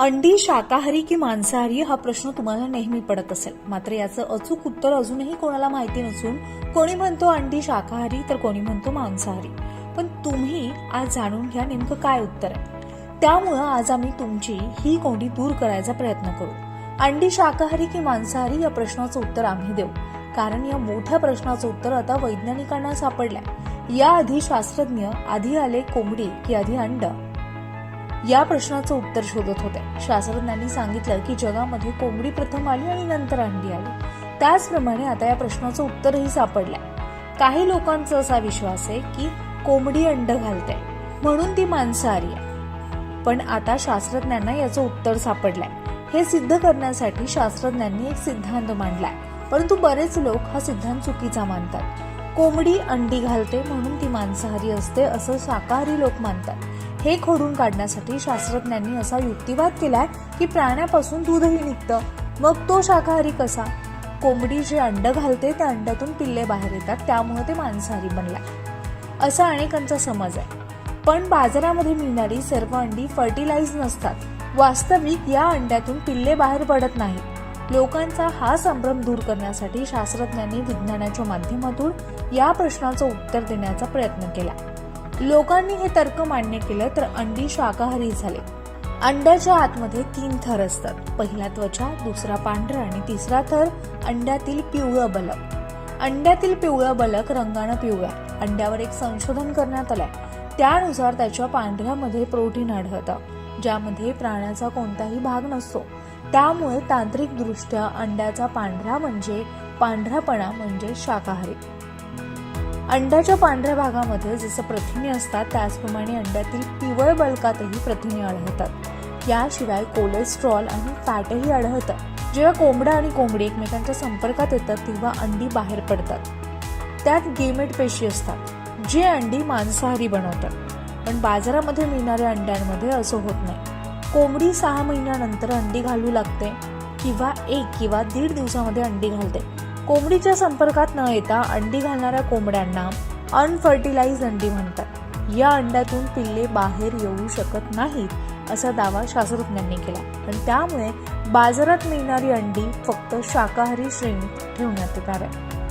अंडी शाकाहारी की मांसाहारी हा प्रश्न तुम्हाला नेहमी पडत असेल. मात्र याचं अचूक उत्तर अजूनही कोणाला माहिती नसून कोणी म्हणतो अंडी शाकाहारी तर कोणी म्हणतो मांसाहारी. पण तुम्ही आज जाणून घ्या नेमकं काय उत्तर आहे. त्यामुळं आज आम्ही तुमची ही कोंडी दूर करायचा प्रयत्न करू. अंडी शाकाहारी की मांसाहारी या प्रश्नाचं उत्तर आम्ही देऊ. कारण या मोठ्या प्रश्नाचं उत्तर आता वैज्ञानिकांना सापडलंय. याआधी शास्त्रज्ञ आधी आले कोंबडी की आधी अंड. या प्रश्नाचं उत्तर शोधत होते शास्त्रज्ञांनी सांगितलं की जगामध्ये कोंबडी प्रथम आली आणि नंतर अंडी आली. त्याचप्रमाणे आता या प्रश्नाचं उत्तरही सापडलंय. काही लोकांचा असा विश्वास आहे की कोंबडी अंड घालते म्हणून ती मांसाहारी आहे. पण आता शास्त्रज्ञांना याचं उत्तर सापडलंय. हे सिद्ध करण्यासाठी शास्त्रज्ञांनी एक सिद्धांत मांडलाय. परंतु बरेच लोक हा सिद्धांत चुकीचा मानतात. कोंबडी अंडी घालते म्हणून ती मांसाहारी असते असं शाकाहारी लोक मानतात. हे खोडून काढण्यासाठी शास्त्रज्ञांनी असा युक्तिवाद केलाय की प्राण्यापासून दूधही निघतं. मग तो शाकाहारी कसा? कोंबडी जे अंड घालते त्या अंड्यातून पिल्ले बाहेर येतात त्यामुळे ते मांसाहारी बनलाय. असा अनेकांचा समज आहे. पण बाजारामध्ये मिळणारी सर्व अंडी फर्टिलाइज नसतात. वास्तविक या अंड्यातून पिल्ले बाहेर पडत नाहीत. लोकांचा हा संभ्रम दूर करण्यासाठी शास्त्रज्ञांनी विज्ञानाच्या माध्यमातून या प्रश्नाचं उत्तर देण्याचा प्रयत्न केला. लोकांनी हे तर्क मान्य केलं तर अंडी शाकाहारी झाले. अंड्याच्या आतमध्ये तीन थर असतात. पहिला त्वचा दुसरा पांढरा आणि तिसरा थर अंड्यातील पिवळं बलक. अंड्यातील पिवळं बलक रंगानं पिवळं. अंड्यावर एक संशोधन करण्यात आलंय. त्यानुसार त्याच्या पांढऱ्यामध्ये प्रोटीन आढळतं ज्यामध्ये प्राण्याचा कोणताही भाग नसतो. त्यामुळे तांत्रिकदृष्ट्या अंड्याचा पांढरा म्हणजे पांढरापणा म्हणजे शाकाहारी. अंड्याच्या पांढऱ्या भागामध्ये जसं प्रथिने असतात त्याचप्रमाणे अंड्यातील पिवळ बलकातही प्रथिने आढळतात. याशिवाय कोलेस्ट्रॉल आणि फॅटही आढळतात. जेव्हा कोंबडा आणि कोंबडी एकमेकांच्या संपर्कात येतात तेव्हा अंडी बाहेर पडतात. त्यात गेमेट पेशी असतात जे अंडी मांसाहारी बनवतात. पण बाजारामध्ये मिळणाऱ्या अंड्यांमध्ये असं होत नाही. कोंबडी सहा महिन्यानंतर अंडी घालू लागते किंवा एक किंवा दीड दिवसामध्ये अंडी घालते. कोंबडीच्या संपर्कात न येता अंडी घालणाऱ्या कोंबड्यांना अनफर्टिलाइज अंडी म्हणतात. या अंड्यातून पिल्ले बाहेर येऊ शकत नाहीत असा दावा शास्त्रज्ञांनी केला. आणि त्यामुळे बाजारात मिळणारी अंडी फक्त शाकाहारी श्रेणीत ठेवण्यात येणार आहे.